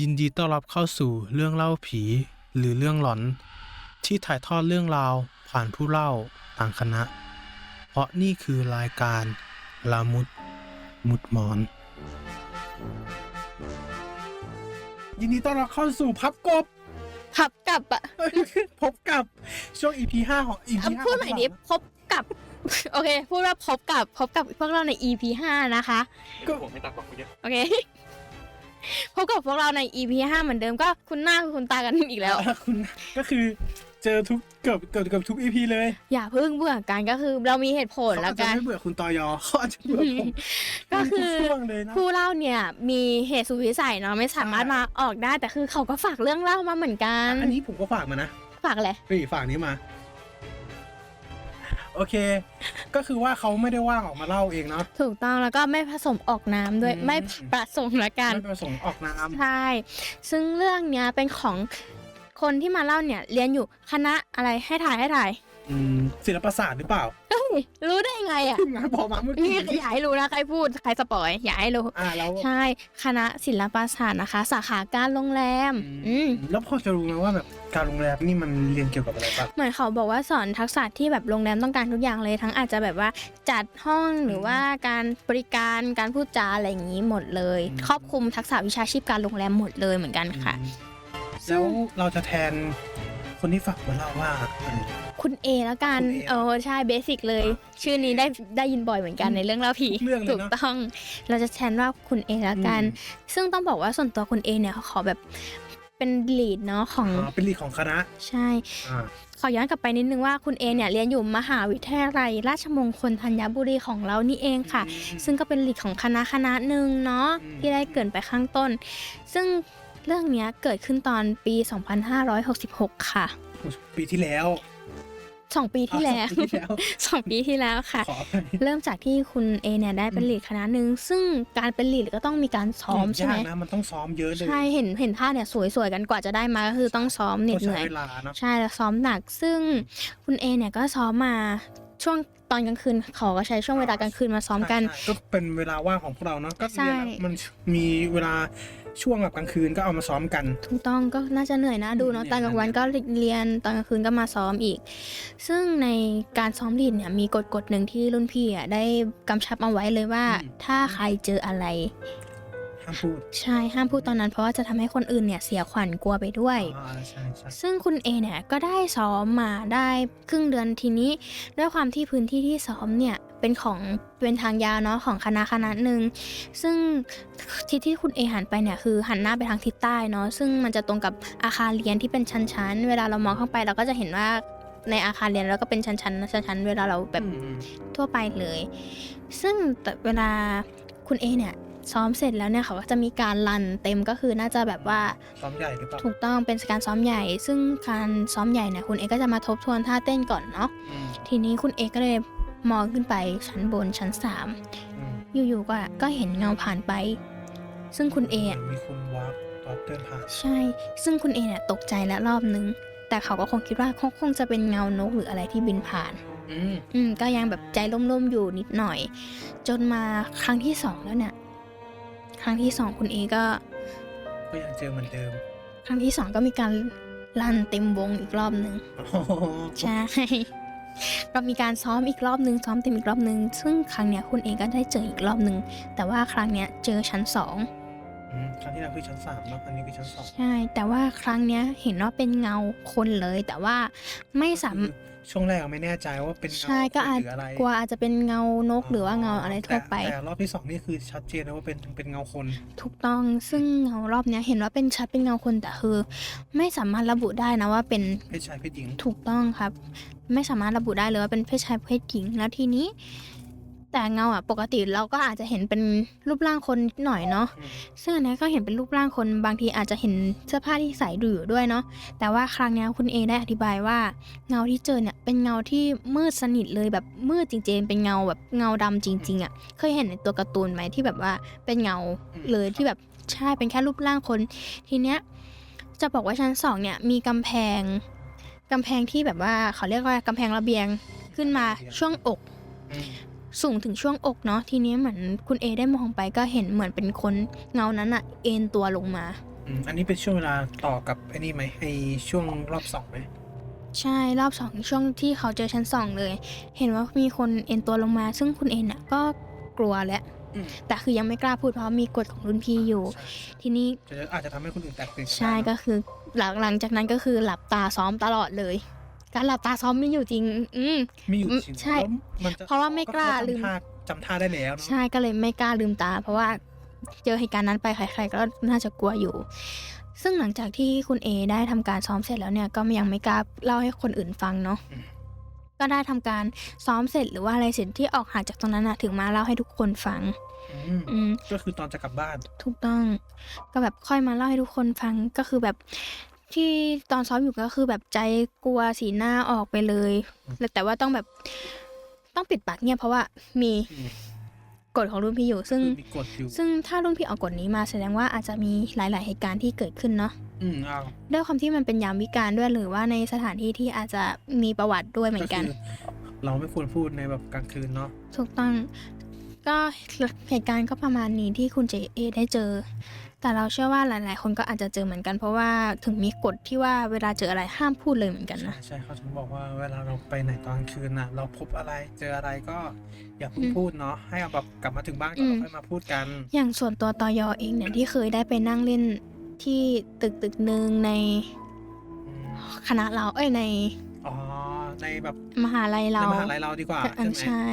ยินดีต้อนรับเข้าสู่เรื่องเล่าผี หรือเรื่องหลอน ที่ถ่ายทอดเรื่องราวผ่านผู้เล่าต่างคณะ เพราะนี่คือรายการลามุดมุดหมอน ยินดีต้อนรับเข้าสู่พับกบ พับกับอะพบกับช่วง EP 5ของ EP อะ5พูดใหม่ดิพบกับ โอเค พูดว่าพบกับพบกับพวกเราใน EP 5 นะคะ ก็ผมไม่ตักบอกคุณเยอะโอเค พบกับพวกเราใน EP 5เหมือนเดิมก็คุณหน้าคือคุณตากันอีกแล้วอะคุณก็คือเจอทุกเกือบเกือบเกือบทุก EP เลยอย่าเพิ่งเบื่อกันก็คือเรามีเหตุผลเขาแล้อาวจจะกัน ไม่เบื่อคุณตอยอเขาอาจจะเบื่อผมก็คือมีทุช่วงเลยนะ ผู้เล่าเนี่ยมีเหตุสุดวิสัยเนาะไม่สามารถใช่ มาออกได้แต่คือเขาก็ฝากเรื่องเล่ามาเหมือนกันอันนี้ผมก็ฝากมานะฝากอะไรนี่ฝากนี้มา โอเค ก็คือว่าเขาไม่ได้ว่างออกมาเล่าเองเนาะ ถูกต้องแล้วก็ไม่ผสมออกน้ำด้วยอืม ไม่ประสงค์ละกัน ไม่ประสงค์ออกนาม ใช่ ซึ่งเรื่องเนี้ยเป็นของคนที่มาเล่าเนี่ยเรียนอยู่คณะอะไรให้ถ่ายให้ถ่ายอืมศิลปศาสตร์หรือเปล่าเฮ้ยรู้ได้ไงอะขึ้นมาบอกมาเมื่อนี่กี้อย่าให้รู้นะใครพูดใครสปอยอย่าให้รู้ อ่าแล้วใช่ คณะศิลปศาสตร์นะคะ สาขาการโรงแรม อืม แล้วพอจะรู้ไหมว่าแบบ การโรงแรมนี่มันเรียนเกี่ยวกับอะไรบ้างเหมือนเขาบอกว่าสอนทักษะที่แบบโรงแรมต้องการทุกอย่างเลย ทั้งอาจจะแบบว่าจัดห้องหรือว่าการบริการการพูดจาอะไรอย่างนี้หมดเลย ครอบคลุมทักษะวิชาชีพการโรงแรมหมดเลยเหมือนกันค่ะอืมแล้วเราจะแทนคนที่ฝากมาเล่าว่าอะไรคุณเอแล้วกัน คุณ A เออใช่เบสิกเลย ชื่อนี้ได้ได้ยินบ่อยเหมือนกันในเรื่องเล่าผีทุกเรื่องเลยถูกเนอะต้อง เราจะแทนว่าคุณเอแล้วกัน ซึ่งต้องบอกว่าส่วนตัวคุณเอเนี่ยเขาขอแบบ เป็นลีดเนาะของอ๋อเป็นลีดของคณะใช่ อ่าขอย้อนกลับไปนิดนึงว่าคุณเอเนี่ยเรียนอยู่มหาวิทยาลัย ราชมงคลธัญบุรีของเรานี่เองค่ะ ซึ่งก็เป็นลีดของคณะคณะหนึ่งเนาะอืมที่ได้เกรินไปข้างต้น ซึ่งเรื่องเนี้ยเกิดขึ้นตอนปี 2566 ค่ะ ปีที่แล้ว สองปีที่แล้วอะปีที่แล้วสองปีที่แล้วค่ะขออภัยเริ่มจากที่คุณเอเนี่ยได้เป็นลีดคณะหนึ่งซึ่งการเป็นลีดก็ต้องมีการซ้อมใช่ไหมยากนะมันต้องซ้อมเยอะเลยใช่เห็นเห็นท่าเนี่ยสวยๆกันกว่าจะได้มาก็คือต้องซ้อมเหน็ต้ดองเหใช้นื่อยเวลาเนาะใช่แล้วซ้อมหนัก ซึ่งคุณเอเนี่ยก็ซ้อมมา ช่วงตอนกลางคืนเขาก็ใช้ช่วงเวลากลางคืนมาซ้อมกัน ใช่ก็เป็นเวลาว่างของพวกเราเนาะก็ใช่เรียนแล้วมันมีเวลาช่วงแบบกลางคืนก็เอามาซ้อมกัน ถูกต้องก็น่าจะเหนื่อยนะดูเนาะเหนื่ตออยนกลางวันก็เรียนตอนกลางคืนก็มาซ้อมอีก ซึ่งในการซ้อมลีดเนี่ยมีกฎกฎหนึ่งที่รุ่นพี่อะได้กำชับเอาไว้เลยว่า ถ้าใครเจออะไร ห้ามพูดใช่ห้ามพูดตอนนั้นเพราะว่าจะทำให้คนอื่นเนี่ยเสียขวัญกลัวไปด้วย อ่าใช่ใช่ซึ่งคุณเอเนี่ยก็ได้ซ้อมมาได้ครึ่งเดือนทีนี้ ด้วยความที่พื้นที่ที่ซ้อมเนี่ยเป็นของเป็นทางยาวเนาะของคณะคณะหนึ่งซึ่งทิศที่คุณเอหันไปเนี่ยคือหันหน้าไปทางทิศใต้เนาะซึ่งมันจะตรงกับอาคารเรียนที่เป็นชั้นๆ เวลาเรามองเข้าไปเราก็จะเห็นว่าในอาคารเรียนแล้วก็เป็นชั้นๆชั้นๆเวลาเราแบบ อืมทั่วไปเลย ซึ่งแต่เวลาคุณเอเนี่ย ซ้อมเสร็จแล้วเนี่ยเขาก็จะมีการรันเต็มก็คือน่าจะแบบว่าซ้อมใหญ่หรือเปล่าถูกต้องเป็นการซ้อมใหญ่ ซึ่งการซ้อมใหญ่เนี่ยคุณเอก็จะมาทบทวนท่าเต้นก่อนเนาะอืมทีนี้คุณเอก็เลยมองขึ้นไปชั้นบนชั้นสามอืมอยู่ๆก็ก็เห็นเงาผ่านไป ซึ่งคุณเอเหมือะอนมีคนวาร์ปวาร์ปเดินผ่านใช่ ซึ่งคุณเอเนี่ยตกใจและรอบนึง แต่เขาก็คงคิดว่าคงคงจะเป็นเงานกหรืออะไรที่บินผ่าน อืมอืม ก็ยังแบบใจล่มๆอยู่นิดหน่อย จนมาครั้งที่สองแล้วเนี่ย ครั้งที่สองคุณเอก็ ก็ยังเจอเหมือนเดิมครั้งที่สองก็มีการลันเต็มวงอีกรอบหนึ่งอ๋อใช่ ก็มีการซ้อมอีกรอบหนึ่งซ้อมเต็มอีกรอบหนึ่งซึ่งครั้งเนี้ยคุณเองก็ได้เจออีกรอบหนึ่งแต่ว่าครั้งเนี้ยเจอชั้นสอง อืมครั้งที่แล้วคือชั้นสามเนาะอันนี้คือชั้นสองใช่ แต่ว่าครั้งเนี้ยเห็นว่าเป็นเงาคนเลย แต่ว่าไม่สามคือช่วงแรกไม่แน่ใจว่าเป็นเงาใช่ก็อาจหรืออะไรกลัวอาจจะเป็นเงานกหรือว่าเงาอะไรทั่วไป แต่แต่รอบที่สองนี่คือชัดเจนนะว่าเป็นเป็นเงาคน ถูกต้องซึ่งเงารอบเนี้ยเห็นว่าเป็นชัดเป็นเงาคนแต่คือ ไม่สามารถระบุได้นะว่าเป็น เพศชายเพศหญิง ถูกต้องครับ ไม่สามารถระบุได้เลยว่าเป็นเพศชายเพศหญิงแล้วทีนี้ แต่เงาอะปกติเราก็อาจจะเห็นเป็นรูปร่างคนหน่อยเนาะซึ่งอันนี้ก็เห็นเป็นรูปร่างคนบางทีอาจจะเห็นเสื้อผ้าที่ใส่ดูอยู่ด้วยเนาะแต่ว่าครั้งนี้คุณเอได้อธิบายว่าเงาที่เจอเนี่ยเป็นเงาที่มืดสนิทเลยแบบมืดจริงๆเป็นเงาแบบเงาดำจริง ๆอะเคยเห็นในตัวการ์ตูนไหมที่แบบว่าเป็นเงาเลยที่แบบใช่เป็นแค่รูปร่างคน ทีเนี้ยจะบอกว่าชั้นสองเนี่ยมีกำแพงกำแพงที่แบบว่าเขาเรียกว่ากำแพงระเบียงขึ้นมาช่วงอก สูงถึงช่วงอกเนาะทีนี้เหมือนคุณเอได้มองไปก็เห็นเหมือนเป็นคนเงานั้นอะเอ็นตัวลงมาอืมอันนี้เป็นช่วงเวลาต่อกับไอ้นี่ไหมไอช่วงรอบสองไหมใช่รอบสองช่วงที่เขาเจอชั้นสองเลย เห็นว่ามีคนเอ็นตัวลงมา ซึ่งคุณเอ็นน่ะก็กลัวแล้วอืมแต่คือยังไม่กล้าพูดเพราะมีกฎของรุ่นพี่อยู่ใช่ทีนี้จะอาจจะทำให้คนอื่นแตกตื่นใช่ได้ก็เนอะคือหลังหลังจากนั้นก็คือหลับตาซ้อมตลอดเลย การหลับตาซ้อมไม่อยู่จริง อืมมีอยู่จริงใช่แล้วมันจเพราะว่าไม่กล้าลืม จำท่าจำท่าได้แล้วเนาะใช่ก็เลยไม่กล้าลืมตา เพราะว่าเจอเหตุการณ์นั้นไปใครๆก็น่าจะกลัวอยู่ ซึ่งหลังจากที่คุณเอได้ทำการซ้อมเสร็จแล้วเนี่ยก็ยังไม่กล้าเล่าให้คนอื่นฟังเนาะก็ได้ทำการซ้อมเสร็จหรือว่าอะไรเสร็จที่ออกห่างจากตรงนั้นอะถึงมาเล่าให้ทุกคนฟัง อืมอืม ก็คือตอนจะกลับบ้าน ถูกต้องก็แบบค่อยมาเล่าให้ทุกคนฟังก็คือแบบ ที่ตอนซ้อมอยู่ก็คือแบบใจกลัวสีหน้าออกไปเลยแต่ว่าต้องแบบต้องปิดปากเงียบเพราะว่ามีอืมกฎของรุ่นพี่อยู่ ซึ่งคือมีกฎอยู่ซึ่งถ้ารุ่นพี่เอากฎนี้มาแสดงว่าอาจจะมีหลาย ๆ เหตุการณ์ที่เกิดขึ้นเนาะอืมเอาด้วยความที่มันเป็นยามวิการด้วยหรือว่าในสถานที่ที่อาจจะมีประวัติด้วยเหมือนกันคือเราไม่ควรพูดในแบบกลางคืนเนาะถูกต้อง ก็เหตุการณ์ก็ประมาณนี้ที่คุณเจเอได้เจอ แต่เราเชื่อว่าหลาย ๆ คนก็อาจจะเจอเหมือนกันเพราะว่าถึงมีกฎที่ว่าเวลาเจออะไรห้ามพูดเลยเหมือนกันใช่นะใช่เขาถึงบอกว่าเวลาเราไปไหนตอนกลางคืนน่ะ เราพบอะไรเจออะไรก็อย่าเพิ่งอืมพูดเนาะให้เอาแบบกลับมาถึงบ้านก่อนอืมแล้วค่อยมาพูดกัน อย่างส่วนตัวตอยอเองเนี่ยที่เคยได้ไปนั่งเล่นที่ตึกตึกหนึ่งในอืมคณะเราเอ้ยในอ๋อ ในแบบมหาลัยในเรามหาลัยเราดีกว่าเอใช่อไหมใช่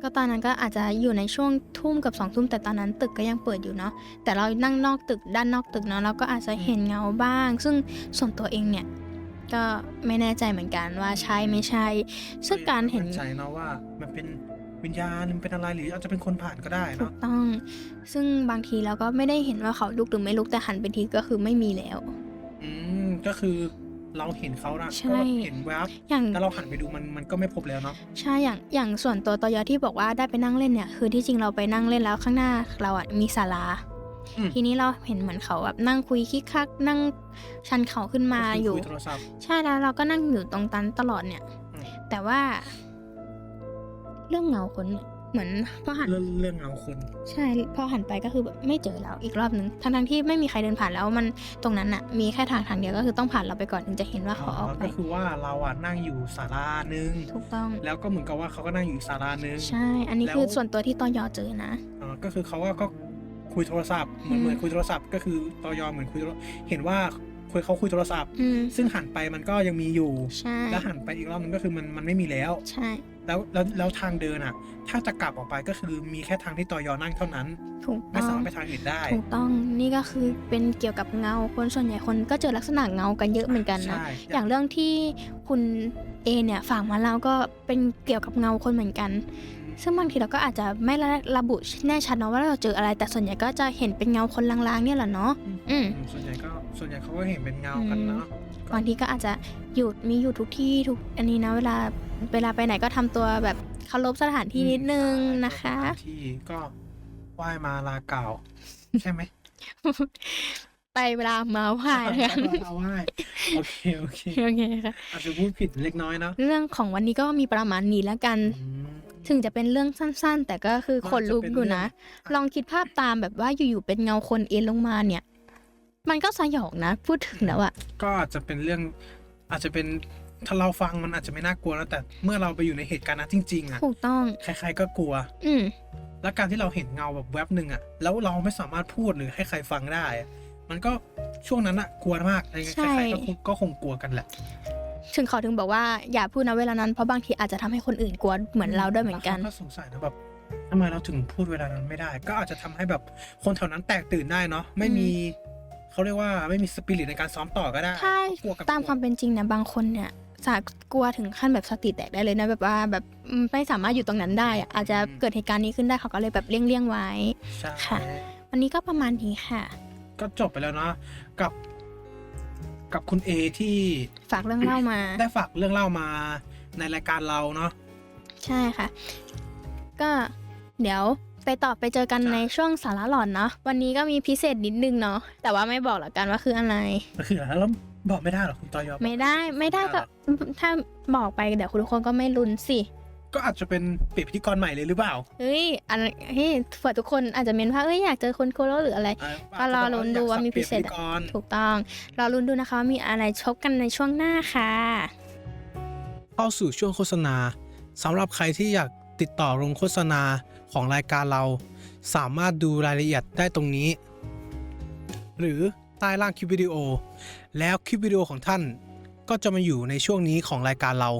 ก็ตอนนั้นก็อาจจะอยู่ในช่วงทุ่มกับสองทุ่มแต่ตอนนั้นตึกก็ยังเปิดอยู่เนาะแต่เรานั่งนอกตึกด้านนอกตึกเนาะเราก็อาจจะเห็นเงาบ้าง ซึ่งส่วนตัวเองเนี่ยก็ไม่แน่ใจเหมือนกันว่าใช่ไม่ใช่ ซึ่งการเห็นมั่ใจเนาะว่ามันเป็นวิญญาณมันเป็นอะไรหรืออาจจะเป็นคนผ่านก็ได้ถูเนาะกต้อง ซึ่งบางทีเราก็ไม่ได้เห็นว่าเขาลุกหรือไม่ลุกแต่หันไปทีก็คือไม่มีแล้ว อืมก็คือ เราเห็นเขานะใช่ ก็เห็นแวบอย่าง แต่เราหันไปดูมันมันก็ไม่พบแล้วเนาะใช่อย่างอย่างส่วนตัวตอยอที่บอกว่าได้ไปนั่งเล่นเนี่ย คือที่จริงเราไปนั่งเล่นแล้วข้างหน้าเราอะมีศาลา อืมทีนี้เราเห็นเหมือนเขาแบบนั่งคุยคิกคักนั่งชันเขาขึ้นมาก็คือยู่ คุยโทรศัพท์ ใช่แล้วเราก็นั่งอยู่ตรงตันตลอดเนี่ย อืม แต่ว่า เรื่องเงาคนเนี่ย เหมือนพอหันเรื่องเรื่องเงาคนใช่พอหันไปก็คือแบบไม่เจอแล้วอีกรอบนึงทั้งทั้งๆที่ไม่มีใครเดินผ่านแล้วมันตรงนั้นอะมีแค่ทางทางเดียวก็คือต้องผ่านเราไปก่อนถึงจะเห็นว่าเขาออกไปก็คือว่าเราอะนั่งอยู่ศาลาหนึ่งถูกต้องแล้วก็เหมือนกับว่าเขาก็นั่งอยู่อีกศาลาหนึ่งใช่ อันนี้แล้วคือส่วนตัวที่ตอยอเจอนะอ่าก็คือเขาก็ก็คุยโทรศัพท์เหมือนอืมเหมือนคุยโทรศัพท์ ก็คือตอยอเหมือนคุยโทรเห็นว่า คุยเขาคุยโทรศัพท์ อืม ซึ่งหันไปมันก็ยังมีอยู่ ใช่ แล้วหันไปอีกรอบนึงก็คือมันมันไม่มีแล้ว ใช่ แล้วแล้วแล้วทางเดินอะ ถ้าจะกลับออกไปก็คือมีแค่ทางที่ตอยอนั่งเท่านั้น ถูกไม่ต้อสาง มารถไปทางอื่นได้ถูกต้อง นี่ก็คือเป็นเกี่ยวกับเงา คนส่วนใหญ่คนก็เจอลักษณะเงากันเยอะเหมือนกันนะ ใช่อย่างเรื่องที่คุณเอเนี่ยฝากมาแล้วก็เป็นเกี่ยวกับเงาคนเหมือนกัน ซึ่งบางทีเราก็อาจจะไม่ระบุแน่ชัดเนาะว่าเราเจออะไร แต่ส่วนใหญ่ก็จะเห็นเป็นเงาคนลางๆ เนี่ยแหละเนาะอืมอืมส่วนใหญ่ก็ส่วนใหญ่เขาก็เห็นเป็นเงากันเนาะบางทีก็อาจจะหยุดมีอยู่ทุกที่ทุกอันนี้นะเวลาเวลาไปไหนก็ทำตัวแบบเคารพสถานที่นิดนึงนะคะใช่ที่ก็ไหว้มาลาเก่า ใช่ไหม ไปเวลามาไหว้กันเอาไหว้โอเคโอเคโอเคค่ะอาจจะพูดผิดเล็กน้อยเนาะเรื่องของวันนี้ก็มีประมาณนี้แล้วกันอืมถึงจะเป็นเรื่องสั้นๆ แต่ก็คือขนลุกอยู่นะมันจะเป็นเรื่องลองคิดภาพตามแบบว่าอยู่ๆเป็นเงาคนเอ็นลงมาเนี่ย มันก็สยองนะพูดถึงแล้วอะก็อาจจะเป็นเรื่องอาจจะเป็นถ้าเราฟังมันอาจจะไม่น่ากลัวนะแต่เมื่อเราไปอยู่ในเหตุการณ์นั้นจริงๆอะถูกต้องใครๆก็กลัว อืมแล้วการที่เราเห็นเงาแบบแวบหนึ่งอะแล้วเราไม่สามารถพูดหรือให้ใครฟังได้อะ มันก็ช่วงนั้นอะกลัวมากยังไงใช่ใครๆก็คงก็คงกลัวกันแหละ ถึงเขาถึงบอกว่าอย่าพูดนะเวลานั้นเพราะบางทีอาจจะทำให้คนอื่นกลัวเหมือนเราด้วยเหมือนกันแล้วขาก็สงสัยนะแบบทำไมเราถึงพูดเวลานั้นไม่ได้ ก็อาจจะทำให้แบบคนแถวนั้นแตกตื่นได้เนาะไม่มีเขาเรียกว่าไม่มีสปิริตในการซ้อมต่อก็ได้ใช่กลัวกับตามความเป็นจริงนะบางคนเนี่ยสากกลัวถึงขั้นแบบสติแตกได้เลยนะแบบว่าแบบอืมไม่สามารถอยู่ตรงนั้นได้อะอาจจะเกิดเหตุการณ์นี้ขึ้นได้เขาก็เลยแบบเลี่ยงเลี่ยงๆไว้ใช่ค่ะ วันนี้ก็ประมาณนี้ค่ะ ก็จบไปแล้วเนาะกับ กับคุณเอที่ฝากเรื่องเล่ามา ได้ฝากเรื่องเล่ามาในรายการเราเนาะใช่ค่ะ ก็เดี๋ยวไปต่อไปเจอกันจ้ะในช่วงสาระหลอนเนาะวันนี้ก็มีพิเศษนิดนึงเนาะแต่ว่าไม่บอกละกันว่าคืออะไรก็คืออะไรแล้วบอกไม่ได้หรอคุณตอยอไม่ได้ไม่ได้ก็ถ้าบอกไปเดี๋ยวคุณทุกคนก็ไม่ลุ้นสิ ก็อาจจะเป็นเปลี่ยนพิธีกรใหม่เลยหรือเปล่าเฮ้ยอันเฮ้ยเผื่อทุกคนอาจจะเมนว่าเอ้ยอยากเจอคนโคโรหรืออะไรก็รอลุ้นดูว่ามีพิเศษอยากสับปลี่ยนพิธีกรถูกต้อง รอลุ้นดูนะคะว่ามีอะไรชกกันในช่วงหน้าค่ะ เข้าสู่ช่วงโฆษณาสำหรับใครที่อยากติดต่อลงโฆษณาของรายการเรา สามารถดูรายละเอียดได้ตรงนี้ หรือใต้ล่างคลิปวิดีโอ แล้วคลิปวิดีโอของท่าน ก็จะมาอยู่ในช่วงนี้ของรายการเรา